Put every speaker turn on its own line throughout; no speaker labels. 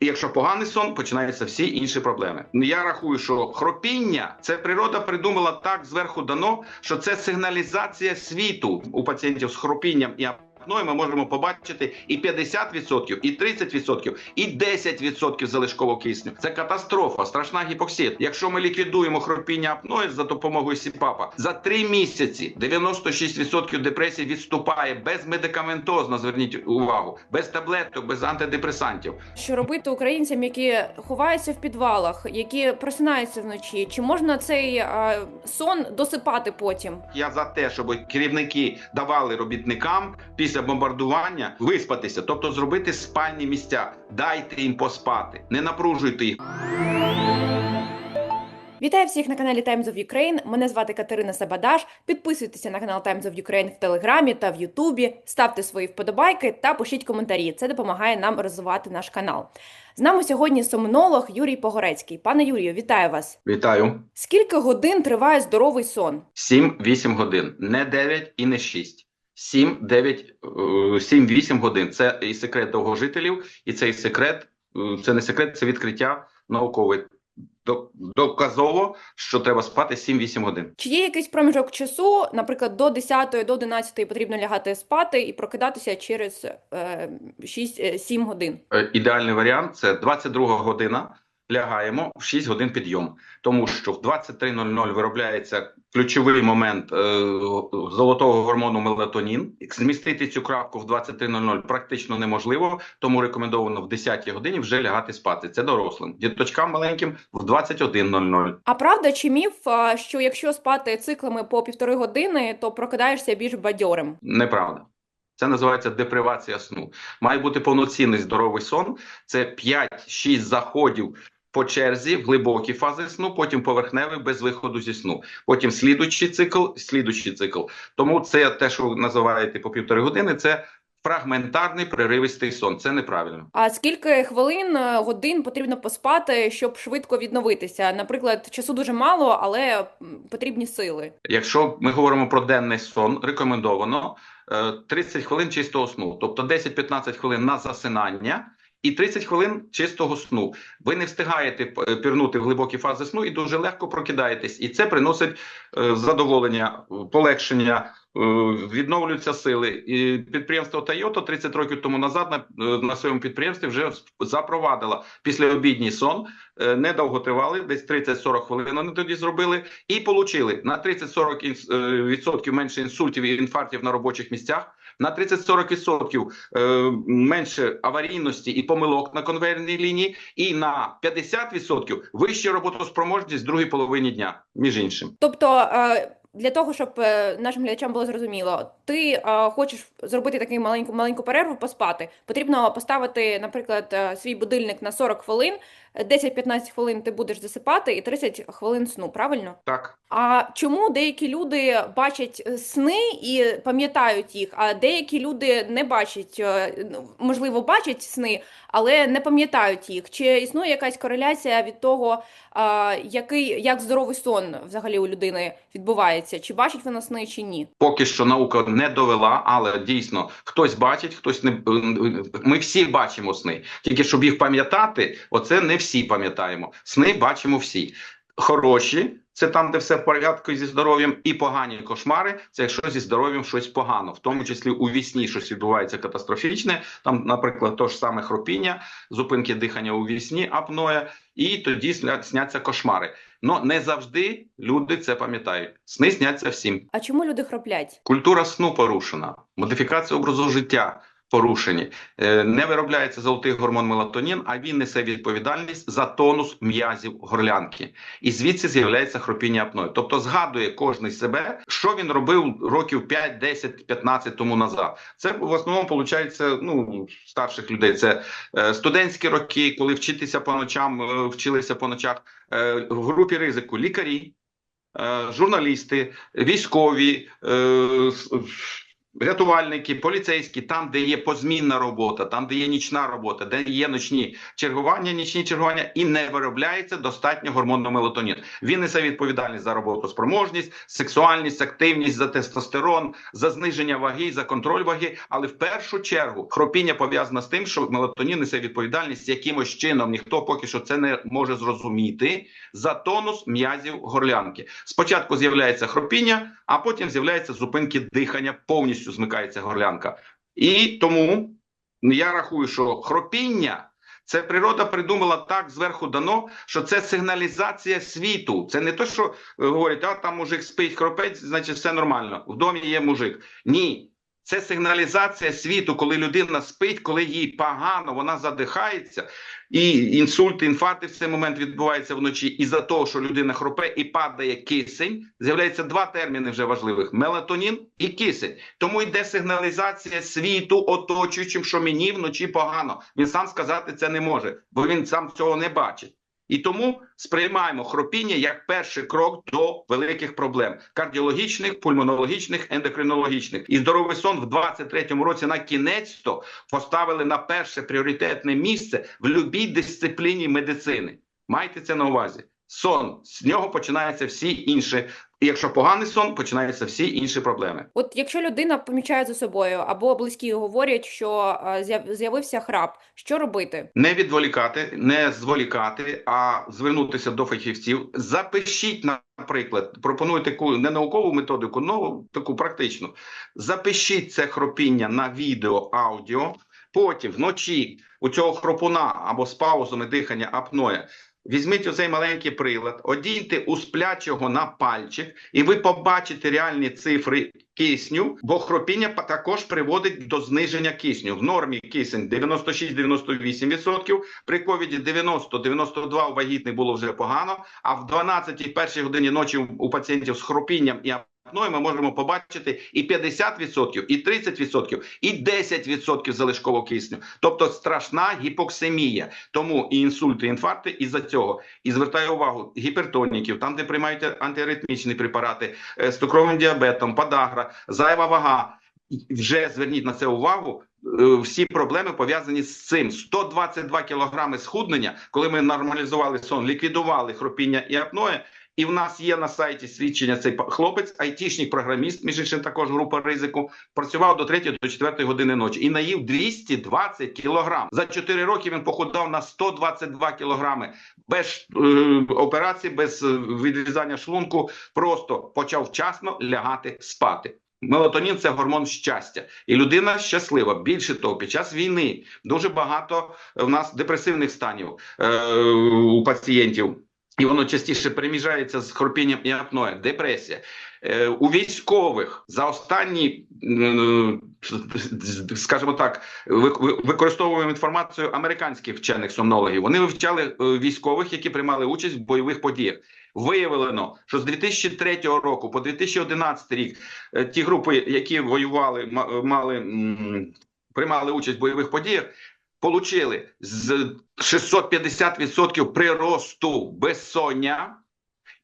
І якщо поганий сон, починаються всі інші проблеми. Я рахую, що хропіння це природа придумала так зверху дано, що це сигналізація світу у пацієнтів з хропінням і апною ми можемо побачити і 50%, і 30%, і 10% залишкового кисню. Це катастрофа, страшна гіпоксія. Якщо ми ліквідуємо хропіння апної за допомогою СІПАПа, за три місяці 96% депресії відступає безмедикаментозно. Зверніть увагу, без таблеток, без антидепресантів.
Що робити українцям, які ховаються в підвалах, які просинаються вночі? Чи можна цей е, сон досипати потім?
Я за те, щоб керівники давали робітникам після бомбардування виспатися, тобто зробити спальні місця. Дайте їм поспати, не напружуйте їх.
Вітаю всіх на каналі Times of Ukraine. Мене звати Катерина Сабадаш. Підписуйтеся на канал Times of Ukraine в Телеграмі та в Ютубі, ставте свої вподобайки та пишіть коментарі. Це допомагає нам розвивати наш канал. З нами сьогодні сомнолог Юрій Погорецький. Пане Юрію, вітаю вас.
Вітаю.
Скільки годин триває здоровий сон?
7-8 годин, не 9 і не 6. 7-9, 7-8 годин. Це і секрет довгожителів, і це і секрет, е, це не секрет, це відкриття наукове. Доказово, що треба спати 7-8 годин.
Чи є якийсь проміжок часу, наприклад, до 10 до 11 потрібно лягати спати і прокидатися через е, 6-7 годин?
Е, Ідеальний варіант це 22 година. Лягаємо в 6 годин підйом, тому що в 23.00 виробляється ключовий момент е, золотого гормону мелатонін. Змістити цю крапку в 23.00 практично неможливо, тому рекомендовано в 10 годині вже лягати спати. Це дорослим. Діточкам маленьким в 21.00.
А правда чи міф, що якщо спати циклами по півтори години, то прокидаєшся більш бадьорим?
Неправда. Це називається депривація сну. Має бути повноцінний здоровий сон. Це 5-6 заходів по черзі в глибокі фази сну, потім поверхневий без виходу зі сну. Потім слідуючий цикл, слідуючий цикл. Тому це те, що ви називаєте по півтори години, це фрагментарний преривистий сон. Це неправильно.
А скільки хвилин, е, годин потрібно поспати, щоб швидко відновитися? Наприклад, часу дуже мало, але потрібні сили.
Якщо ми говоримо про денний сон, рекомендовано е, 30 хвилин чистого сну, тобто 10-15 хвилин на засинання. І 30 хвилин чистого сну. Ви не встигаєте е, пірнути в глибокі фази сну і дуже легко прокидаєтесь. І це приносить е, задоволення, полегшення, е, відновлюються сили. І підприємство Toyota 30 років тому назад на, на своєму підприємстві вже запровадило післяобідній сон. Недовго тривали, десь 30-40 хвилин вони тоді зробили, і получили на 30-40 інс- е, менше інсультів і інфарктів на робочих місцях, на 30-40 відсотків е, менше аварійності і помилок на конвейерній лінії, і на 50 відсотків вища роботоспроможність в другій половині дня, між іншим.
Тобто, е, для того, щоб е, нашим глядачам було зрозуміло, ти е, хочеш зробити таку маленьку маленьку перерву, поспати. Потрібно поставити, наприклад, е, свій будильник на 40 хвилин, е, 10-15 хвилин ти будеш засипати і 30 хвилин сну, правильно?
Так.
А чому деякі люди бачать сни і пам'ятають їх, а деякі люди не бачать, ну, можливо, бачать сни, але не пам'ятають їх? Чи існує якась кореляція від того, який як здоровий сон взагалі у людини відбувається? Чи бачить вона сни, чи ні?
Поки що наука не довела, але дійсно хтось бачить, хтось не ми всі бачимо сни. Тільки щоб їх пам'ятати, оце не всі пам'ятаємо. Сни бачимо всі. Хороші це там, де все в порядку зі здоров'ям, і погані кошмари це якщо зі здоров'ям щось погано, в тому числі у вісні щось відбувається катастрофічне. Там, наприклад, то ж саме хропіння, зупинки дихання у вісні, апноя, і тоді сня- сняться кошмари. Но не завжди люди це пам'ятають. Сни сняться всім.
А чому люди хроплять?
Культура сну порушена, модифікація образу життя порушені. Е, Не виробляється золотий гормон мелатонін, а він несе відповідальність за тонус м'язів горлянки. І звідси з'являється хропіння апної. Тобто згадує кожний себе, що він робив років 5, 10, 15 тому назад. Це в основному виходить, ну, старших людей. Це е, студентські роки, коли вчитися по ночам, е, вчилися по ночах. В групі ризику лікарі, журналісти, військові, рятувальники, поліцейські, там, де є позмінна робота, там, де є нічна робота, де є ночні чергування, нічні чергування, і не виробляється достатньо гормону мелатонін. Він несе відповідальність за роботоспроможність, сексуальність, активність, за тестостерон, за зниження ваги, за контроль ваги. Але в першу чергу хропіння пов'язано з тим, що мелатонін несе відповідальність якимось чином. Ніхто поки що це не може зрозуміти за тонус м'язів горлянки. Спочатку з'являється хропіння, а потім з'являються зупинки дихання, повністю змикається горлянка. І тому я рахую, що хропіння це природа придумала так зверху дано, що це сигналізація світу. Це не то, що говорить, говорять, а там мужик спить, хропець, значить все нормально. В домі є мужик. Ні. Це сигналізація світу, коли людина спить, коли їй погано, вона задихається, і інсульти, інфаркти в цей момент відбуваються вночі. І за того, що людина хропе і падає кисень, з'являються два терміни вже важливих: мелатонін і кисень. Тому йде сигналізація світу, оточуючим, що мені вночі погано. Він сам сказати це не може, бо він сам цього не бачить. І тому сприймаємо хропіння як перший крок до великих проблем кардіологічних, пульмонологічних, ендокринологічних. І здоровий сон в 23-му році на кінець то поставили на перше пріоритетне місце в будь-якій дисципліні медицини. Майте це на увазі. Сон з нього починаються всі інші. І якщо поганий сон, починаються всі інші проблеми.
От якщо людина помічає за собою або близькі говорять, що е, з'явився храп, що робити?
Не відволікати, не зволікати, а звернутися до фахівців. Запишіть, наприклад, пропоную таку не наукову методику, но таку практичну. Запишіть це хропіння на відео, аудіо. Потім вночі у цього хропуна або з паузами дихання апноя. Візьміть оцей маленький прилад, одійте у сплячого на пальчик, і ви побачите реальні цифри кисню, бо хропіння також приводить до зниження кисню. В нормі кисень 96-98%, при ковіді 90-92 у вагітних було вже погано, а в 12 першій годині ночі у- пацієнтів з хропінням і ми можемо побачити і 50%, і 30%, і 10% залишкового кисню. Тобто страшна гіпоксемія. Тому і інсульти, і інфаркти із-за цього. І звертаю увагу гіпертоніків, там, де приймають антиаритмічні препарати е, з цукровим діабетом, подагра, зайва вага. Вже зверніть на це увагу. Е, Всі проблеми пов'язані з цим. 122 кілограми схуднення, коли ми нормалізували сон, ліквідували хропіння і апноє. І в нас є на сайті свідчення цей хлопець, айтішник, програміст, між іншим також група ризику, працював до 3 до 4 години ночі і наїв 220 кілограм. За 4 роки він похудав на 122 кілограми. Без е, операції, без е, відрізання шлунку, просто почав вчасно лягати спати. Мелатонін це гормон щастя, і людина щаслива. Більше того, під час війни дуже багато в нас депресивних станів е, у пацієнтів. І воно частіше переміжається з хропінням і апноє, депресія. Е, у військових за останні, скажімо так, ви- ви- використовуємо інформацію американських вчених сомнологів. Вони вивчали е, військових, які приймали участь в бойових подіях. Виявлено, що з 2003 року по 2011 рік е, ті групи, які воювали, мали приймали участь в бойових подіях, получили з 650% приросту безсоння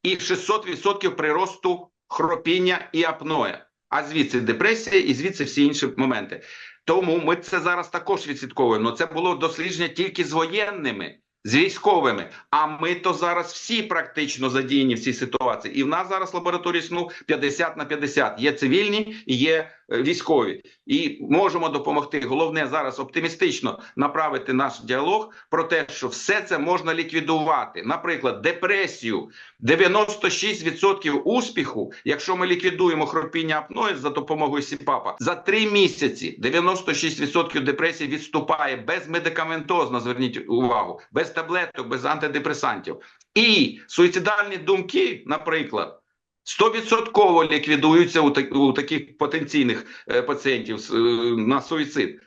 і 600% приросту хропіння і апноя. А звідси депресія і звідси всі інші моменти. Тому ми це зараз також відслідковуємо. Ну, Це було дослідження тільки з воєнними, з військовими. А ми то зараз всі практично задіяні в цій ситуації. І в нас зараз лабораторії сну 50 на 50. Є цивільні і є військові. І можемо допомогти. Головне зараз оптимістично направити наш діалог про те, що все це можна ліквідувати. Наприклад, депресію 96% успіху, якщо ми ліквідуємо хропіння апної за допомогою СІПАПа, за три місяці 96% депресії відступає безмедикаментозно. Зверніть увагу, без таблеток, без антидепресантів. І суїцидальні думки, наприклад. 100% ліквідуються у, так- у таких потенційних е, пацієнтів е, на суїцид.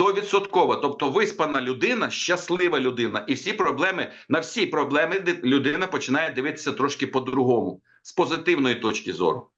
100%. Тобто виспана людина, щаслива людина, і всі проблеми на всі проблеми людина починає дивитися трошки по-другому, з позитивної точки зору.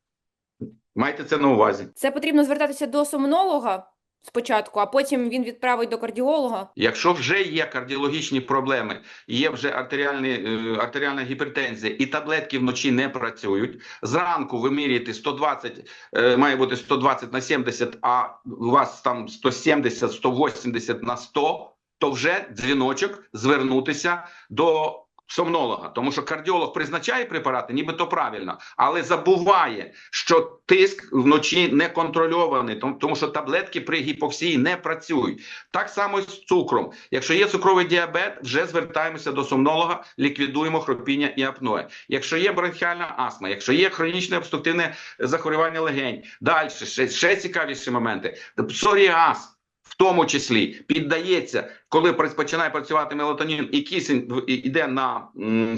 Майте це на увазі.
Це потрібно звертатися до сомнолога. Спочатку, а потім він відправить до кардіолога.
Якщо вже є кардіологічні проблеми, є вже артеріальні, е, артеріальна гіпертензія і таблетки вночі не працюють, зранку ви міряєте 120, е, має бути 120 на 70, а у вас там 170, 180 на 100, то вже дзвіночок звернутися до сомнолога. Тому що кардіолог призначає препарати, нібито правильно, але забуває, що тиск вночі не контрольований, тому- що таблетки при гіпоксії не працюють. Так само з цукром. Якщо є цукровий діабет, вже звертаємося до сомнолога, ліквідуємо хропіння і апноe. Якщо є бронхіальна астма, якщо є хронічне обструктивне захворювання легень, далі ще, ще цікавіші моменти. Псоріаз. Тому числі піддається, коли починає працювати мелатонін і кисень йде на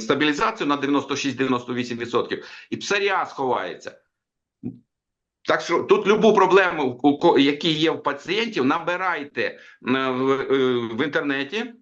стабілізацію на 96-98%, і псоріаз ховається. Так що тут любу проблему, які є в пацієнтів, набирайте в, е, в інтернеті.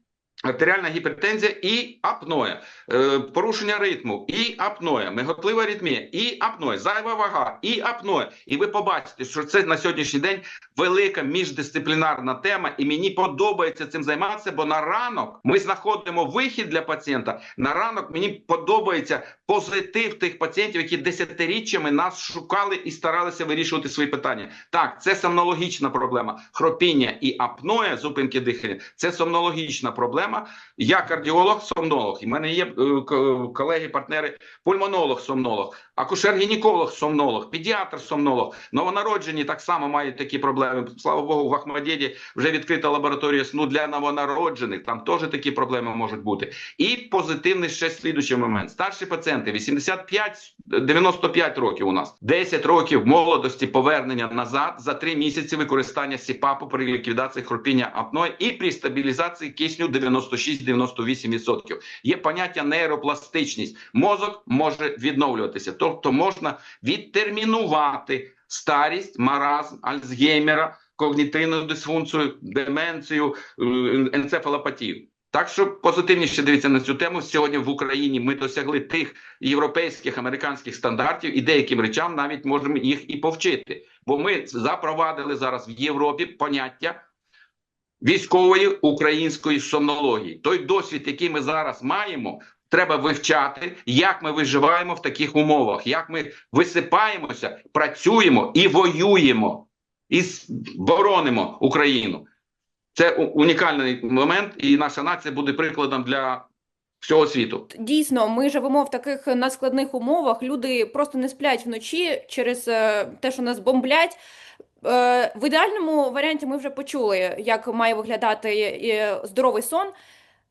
Артеріальна гіпертензія і апноє, е, порушення ритму, і апноє, миготлива аритмія, і апноє, зайва вага, і апноє. І ви побачите, що це на сьогоднішній день велика міждисциплінарна тема, і мені подобається цим займатися, бо на ранок ми знаходимо вихід для пацієнта. На ранок мені подобається позитив тих пацієнтів, які десятиріччями нас шукали і старалися вирішувати свої питання. Так, це сомнологічна проблема. Хропіння і апноє, зупинки дихання, це сомнологічна проблема. Я кардіолог, сомнолог. І в мене є е, колеги, партнери, пульмонолог, сомнолог, акушер-гінеколог, сомнолог, педіатр, сомнолог. Новонароджені так само мають такі проблеми. Слава Богу, в Ахмадєді вже відкрита лабораторія сну для новонароджених. Там теж такі проблеми можуть бути. І позитивний ще слідуючий момент. Старші пацієнти 85-95 років у нас. 10 років молодості повернення назад за 3 місяці використання СІПАПу при ліквідації хропіння апної і при стабілізації кисню 96-98%. Є поняття нейропластичність. Мозок може відновлюватися, тобто можна відтермінувати старість, маразм, Альцгеймера, когнітивну дисфункцію, деменцію, е, енцефалопатію. Так що позитивніше дивіться на цю тему. Сьогодні в Україні ми досягли тих європейських американських стандартів і деяким речам навіть можемо їх і повчити. Бо ми запровадили зараз в Європі поняття військової української сомнології. Той досвід, який ми зараз маємо, треба вивчати, як ми виживаємо в таких умовах, як ми висипаємося, працюємо і воюємо, і боронимо Україну. Це унікальний момент, і наша нація буде прикладом для всього світу.
Дійсно, ми живемо в таких надскладних умовах. Люди просто не сплять вночі через е, те, що нас бомблять. Е, В ідеальному варіанті ми вже почули, як має виглядати е, здоровий сон.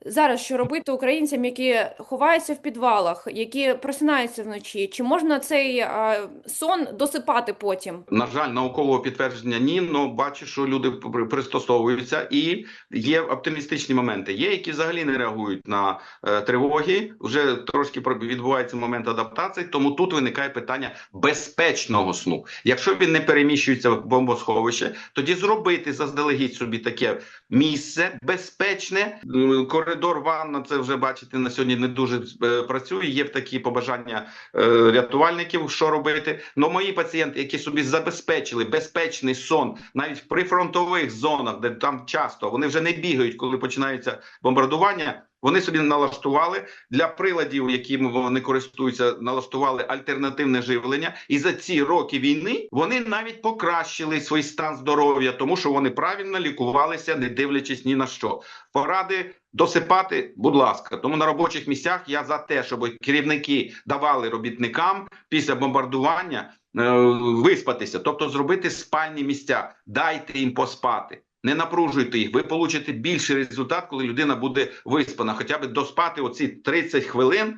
Зараз що робити українцям, які ховаються в підвалах, які просинаються вночі? Чи можна цей е, сон досипати потім?
На жаль, наукового підтвердження ні, але бачу, що люди при- пристосовуються, і є оптимістичні моменти. Є, які взагалі не реагують на е, тривоги. Вже трошки відбувається момент адаптації, тому тут виникає питання безпечного сну. Якщо він не переміщується в бомбосховище, тоді зробити заздалегідь собі таке місце безпечне. М, Коридор ванна, це вже бачите на сьогодні не дуже е, працює. Є такі побажання е, рятувальників, що робити. Но мої пацієнти, які собі забезпечили безпечний сон, навіть в прифронтових зонах, де там часто вони вже не бігають, коли починаються бомбардування. Вони собі налаштували для приладів, якими вони користуються, налаштували альтернативне живлення, і за ці роки війни вони навіть покращили свій стан здоров'я, тому що вони правильно лікувалися, не дивлячись ні на що. Поради досипати, будь ласка. Тому на робочих місцях я за те, щоб керівники давали робітникам після бомбардування е, виспатися, тобто зробити спальні місця, дайте їм поспати. Не напружуйте їх, ви получите більший результат, коли людина буде виспана. Хоча б доспати оці 30 хвилин,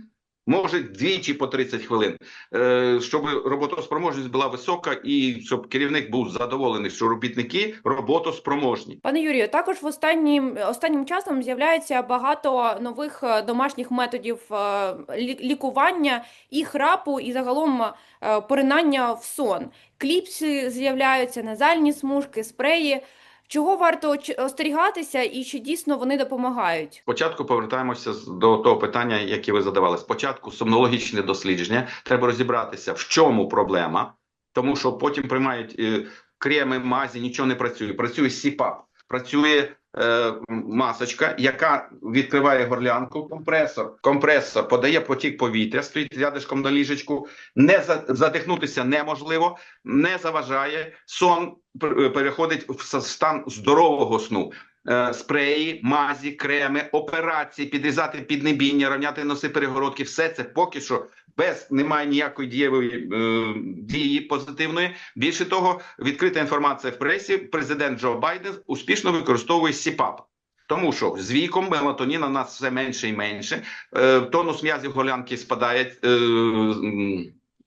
може двічі по 30 хвилин, е, щоб роботоспроможність була висока і щоб керівник був задоволений, що робітники роботоспроможні.
Пане Юрію, також в останнім останнім часом з'являється багато нових е, домашніх методів е, лікування і храпу, і загалом поринання в сон. Кліпси з'являються, назальні смужки, спреї. Чого варто остерігатися, і чи дійсно вони допомагають?
Спочатку повертаємося до того питання, яке ви задавали. Спочатку сомнологічне дослідження. Треба розібратися, в чому проблема, тому що потім приймають е, креми, мазі, нічого не працює. Працює СІПАП, працює е, масочка, яка відкриває горлянку. Компресор. Компресор подає потік повітря, стоїть рядишком на ліжечку. Не за, задихнутися неможливо, не заважає. Сон переходить в стан здорового сну. Е, Спреї, мазі, креми, операції, підрізати піднебіння, рівняти носи перегородки. Все це поки що без немає ніякої дієвої е, дії позитивної. Більше того, відкрита інформація в пресі. Президент Джо Байден успішно використовує СІПАП. Тому що з віком мелатоніна у нас все менше і менше. Е, тонус м'язів голянки спадає, е,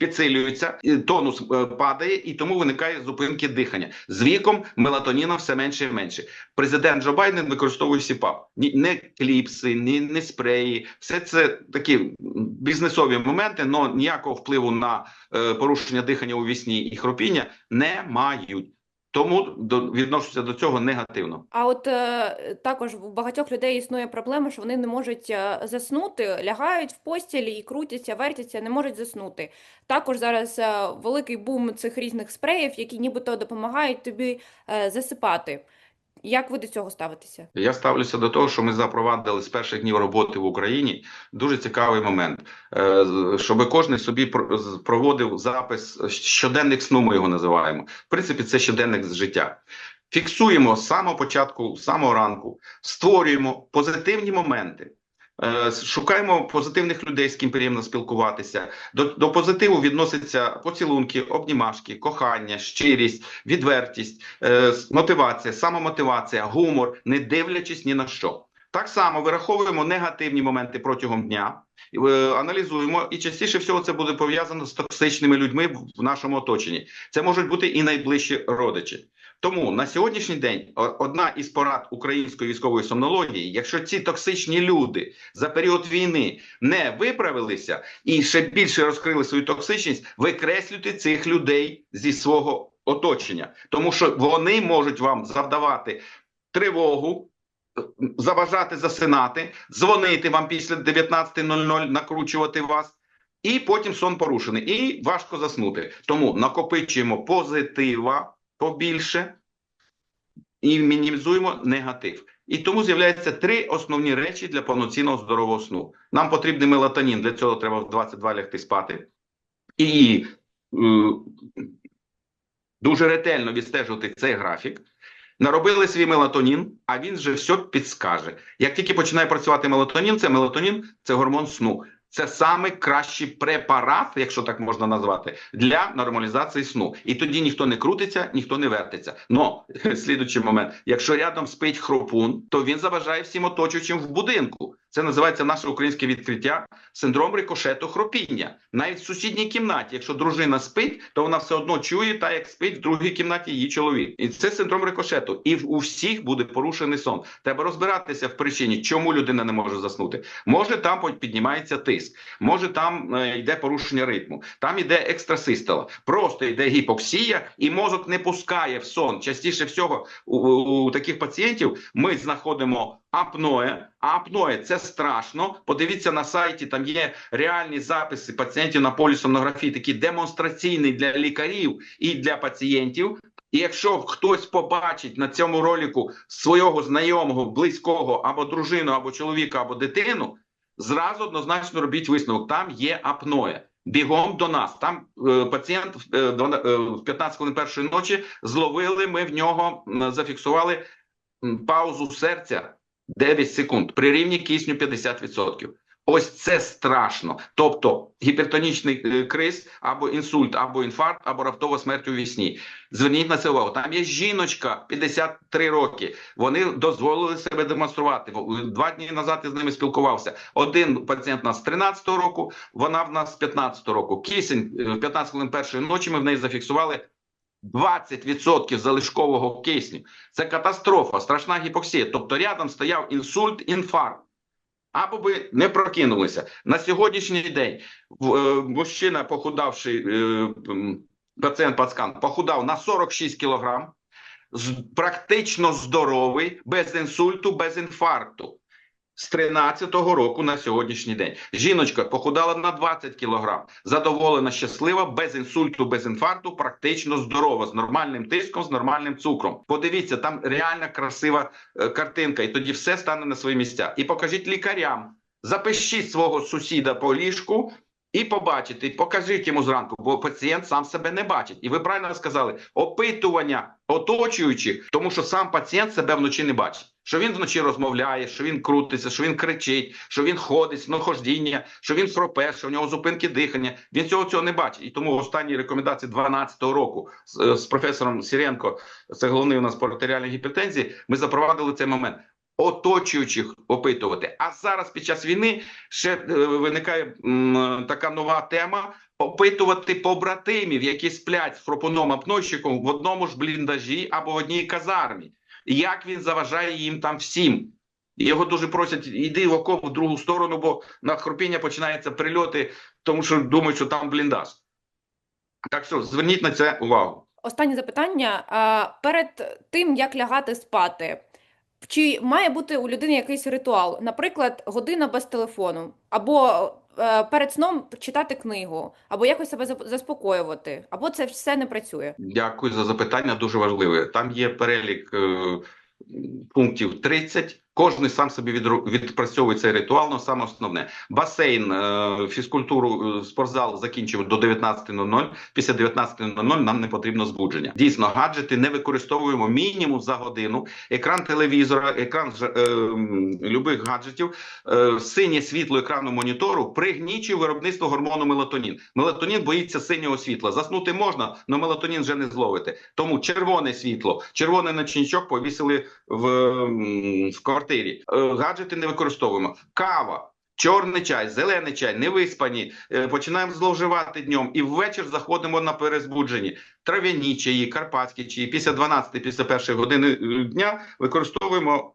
підсилюється, тонус е, падає, і тому виникає зупинки дихання. З віком мелатоніна все менше і менше. Президент Джо Байден використовує СІПАП. Ні, не кліпси, ні, не спреї. Все це такі бізнесові моменти, але ніякого впливу на е, порушення дихання у вісні і хропіння не мають. Тому до, відношуся до цього негативно.
А от е, також у багатьох людей існує проблема, що вони не можуть е, заснути, лягають в постілі і крутяться, вертяться, не можуть заснути. Також зараз е, великий бум цих різних спреїв, які нібито допомагають тобі е, засипати. Як ви до цього ставитеся?
Я ставлюся до того, що ми запровадили з перших днів роботи в Україні дуже цікавий момент, Е, щоб кожен собі проводив запис щоденник сну. Ми його називаємо. В принципі, це щоденник з життя. Фіксуємо з самого початку, з самого ранку, створюємо позитивні моменти. Е, Шукаємо позитивних людей, з ким приємно спілкуватися. До, до позитиву відносяться поцілунки, обнімашки, кохання, щирість, відвертість, е, мотивація, самомотивація, гумор, не дивлячись ні на що. Так само вираховуємо негативні моменти протягом дня, е, аналізуємо, і частіше всього це буде пов'язано з токсичними людьми в- в нашому оточенні. Це можуть бути і найближчі родичі. Тому на сьогоднішній день одна із порад української військової сомнології, якщо ці токсичні люди за період війни не виправилися і ще більше розкрили свою токсичність, викреслюйте цих людей зі свого оточення, тому що вони можуть вам завдавати тривогу. Заважати засинати, дзвонити вам після 19.00, накручувати вас, і потім сон порушений, і важко заснути. Тому накопичуємо позитива побільше і мінімізуємо негатив. І тому з'являються три основні речі для повноцінного здорового сну. Нам потрібний мелатонін, для цього треба в 22 лягти спати. І е, дуже ретельно відстежувати цей графік. Наробили свій мелатонін, а він вже все підскаже. Як тільки починає працювати мелатонін, це мелатонін це гормон сну. Це саме кращий препарат, якщо так можна назвати, для нормалізації сну. І тоді ніхто не крутиться, ніхто не вертиться. Но слідуючий момент: якщо рядом спить хропун, то він заважає всім оточуючим в будинку. Це називається наше українське відкриття синдром рикошету хропіння. Навіть в сусідній кімнаті, якщо дружина спить, то вона все одно чує, та як спить в другій кімнаті її чоловік. І це синдром рикошету. І у всіх буде порушений сон. Треба розбиратися в причині, чому людина не може заснути. Може, там піднімається тиск, може там е, йде порушення ритму, там йде екстрасистола, просто йде гіпоксія, і мозок не пускає в сон. Частіше всього у, у, у таких пацієнтів ми знаходимо апноє. Апноє це страшно. Подивіться на сайті, там є реальні записи пацієнтів на полісомнографії, такі демонстраційні для лікарів і для пацієнтів. І якщо хтось побачить на цьому ролику свого знайомого, близького або дружину, або чоловіка, або дитину, зразу однозначно робіть висновок. Там є апноє. Бігом до нас. Там е, пацієнт е, е, в 15 хвилин першої ночі зловили. Ми в нього зафіксували паузу серця 9 секунд при рівні кисню 50%. Ось це страшно. Тобто гіпертонічний е, криз, або інсульт, або інфаркт, або раптова смерть у вісні. Зверніть на це увагу. Там є жіночка 53 роки. Вони дозволили себе демонструвати. Два дні назад я з ними спілкувався. Один пацієнт у нас з 13 року, вона в нас з 15 року. Кисень е, в 15 хвилин першої ночі ми в неї зафіксували 20% залишкового кисню. Це катастрофа, страшна гіпоксія. Тобто рядом стояв інсульт, інфаркт. Або би не прокинулися. На сьогоднішній день е, мужчина, похудавши, е, пацієнт Пацкан, похудав на 46 кілограм, практично здоровий, без інсульту, без інфаркту. З 13-го року на сьогоднішній день. Жіночка похудала на 20 кілограм, задоволена, щаслива, без інсульту, без інфаркту, практично здорова, з нормальним тиском, з нормальним цукром. Подивіться, там реально красива е, картинка, і тоді все стане на свої місця. І покажіть лікарям, запишіть свого сусіда по ліжку. І побачите, покажіть йому зранку, бо пацієнт сам себе не бачить. І ви правильно сказали, опитування оточуючих, тому що сам пацієнт себе вночі не бачить. Що він вночі розмовляє, що він крутиться, що він кричить, що він ходить, сноходіння, що він хропе, що в нього зупинки дихання. Він цього цього не бачить. І тому в останній рекомендації 12 року з, з професором Сіренко, це головний у нас по артеріальній гіпертензії, ми запровадили цей момент. Оточуючих опитувати. А зараз під час війни ще е, виникає м, така нова тема: опитувати побратимів, які сплять з хропоном апнойщиком в одному ж бліндажі або в одній казармі. Як він заважає їм там всім? Його дуже просять, іди в окоп в другу сторону, бо на хропіння починаються прильоти, тому що думають, що там бліндаж. Так що зверніть на це увагу.
Останнє запитання. Перед тим, як лягати спати, чи має бути у людини якийсь ритуал? Наприклад, година без телефону, або е, перед сном читати книгу, або якось себе заспокоювати, або це все не працює?
Дякую за запитання, дуже важливе. Там є перелік е, пунктів 30. Кожен сам собі відпрацьовує цей ритуал, але саме основне. Басейн, е, фізкультуру, е, спортзал закінчимо до 19.00. Після 19.00 нам не потрібно збудження. Дійсно, гаджети не використовуємо мінімум за годину. Екран телевізора, екран е, любих гаджетів, е, синє світло екрану монітору пригнічує виробництво гормону мелатонін. Мелатонін боїться синього світла. Заснути можна, але мелатонін вже не зловите. Тому червоне світло, червоний ночничок повісили в, в квартирі. Е, Гаджети не використовуємо. Кава. Чорний чай, зелений чай, невиспані, е, починаємо зловживати днем і ввечері заходимо на перезбудженні. Трав'яні чаї, карпатські чаї. Після 12, після першої години е, дня використовуємо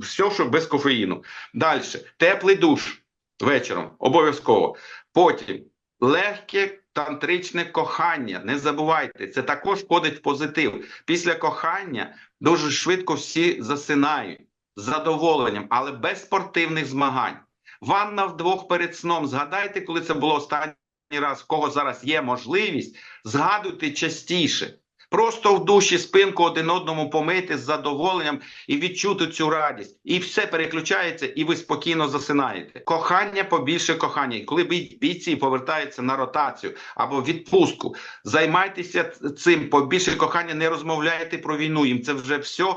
все, що без кофеїну. Далі теплий душ вечором, обов'язково. Потім легке тантричне кохання. Не забувайте, це також входить в позитив. Після кохання дуже швидко всі засинають задоволенням, але без спортивних змагань. Ванна вдвох перед сном. Згадайте, коли це було останній раз, в кого зараз є можливість, згадуйте частіше. Просто в душі спинку один одному помити з задоволенням і відчути цю радість. І все переключається, і ви спокійно засинаєте. Кохання побільше кохання. І коли бійці повертаються на ротацію або відпустку, займайтеся цим побільше кохання, не розмовляйте про війну. Їм це вже все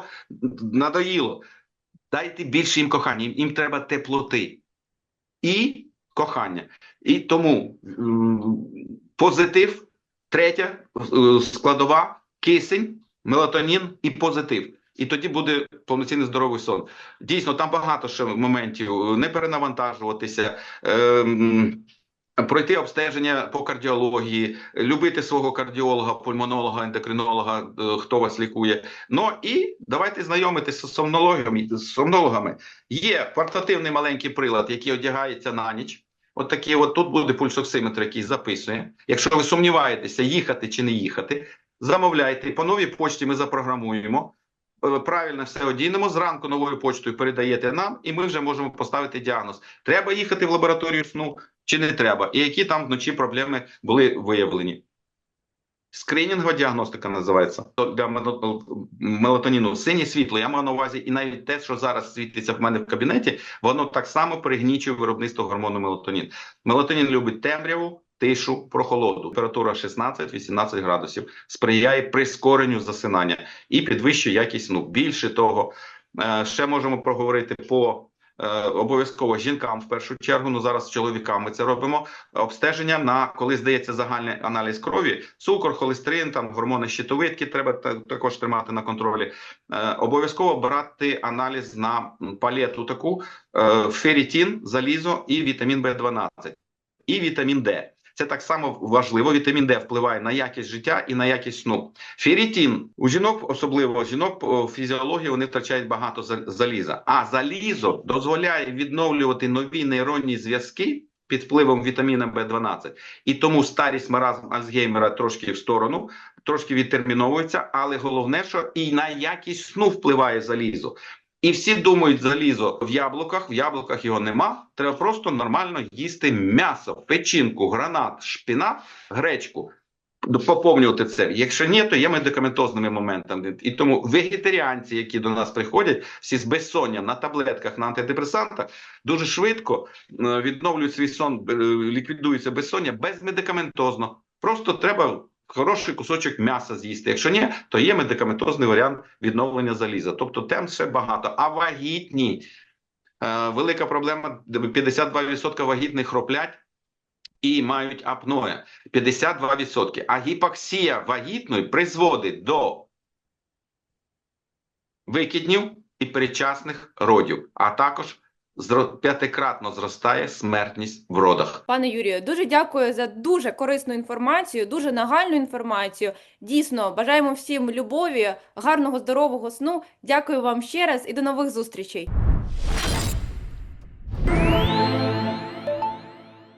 надоїло. Дайте більше їм кохання, їм, треба теплоти і кохання. І тому позитив, третя е, складова, кисень, мелатонін і позитив. І тоді буде повноцінний здоровий сон. Дійсно, там багато ще моментів: не перенавантажуватися. ем, Пройти обстеження по кардіології, любити свого кардіолога, пульмонолога, ендокринолога, е, хто вас лікує. Ну і давайте знайомитися з сомнологами. З сомнологами. Є портативний маленький прилад, який одягається на ніч. От такий, от тут буде пульсоксиметр, який записує. Якщо ви сумніваєтеся, їхати чи не їхати, замовляйте. По новій почті ми запрограмуємо. Е, Правильно все одінемо. Зранку новою почтою передаєте нам, і ми вже можемо поставити діагноз. Треба їхати в лабораторію сну чи не треба, і які там вночі проблеми були виявлені. Скринінгова діагностика називається для мелатоніну. Синє світло, я маю на увазі, і навіть те, що зараз світиться в мене в кабінеті, воно так само пригнічує виробництво гормону мелатонін. Мелатонін любить темряву, тишу, прохолоду. Температура 16-18 градусів сприяє прискоренню засинання і підвищує якість сну. Більше того, е, ще можемо проговорити по обов'язково жінкам в першу чергу. Ну зараз з чоловіками це робимо. Обстеження на коли здається загальний аналіз крові, цукор, холестерин, там гормони щитовидки треба також тримати на контролі. Е, обов'язково брати аналіз на палету таку ферітін, залізо і вітамін Б12 і вітамін Д. Це так само важливо. Вітамін Д впливає на якість життя і на якість сну. Ферритин у жінок, особливо жінок в фізіології, вони втрачають багато за- заліза. А залізо дозволяє відновлювати нові нейронні зв'язки під впливом вітаміна Б12. І тому старість маразм Альцгеймера трошки в сторону, трошки відтерміновується, але головне, що і на якість сну впливає залізо. І всі думають залізо в яблуках, в яблуках його нема. Треба просто нормально їсти м'ясо, печінку, гранат, шпінат, гречку. Поповнювати це. Якщо ні, то є медикаментозними моментами. І тому вегетаріанці, які до нас приходять, всі з безсоння на таблетках, на антидепресантах, дуже швидко е, відновлюють свій сон, е, ліквідується безсоння безмедикаментозно. Просто треба хороший кусочок м'яса з'їсти. Якщо ні, то є медикаментозний варіант відновлення заліза. Тобто тем ще багато. А вагітні е, велика проблема: 52% вагітних хроплять. І мають апноє 52%. А гіпоксія вагітної призводить до викиднів і передчасних родів, а також п'ятикратно зростає смертність в родах.
Пане Юрію, дуже дякую за дуже корисну інформацію, дуже нагальну інформацію. Дійсно, бажаємо всім любові, гарного здорового сну. Дякую вам ще раз і до нових зустрічей.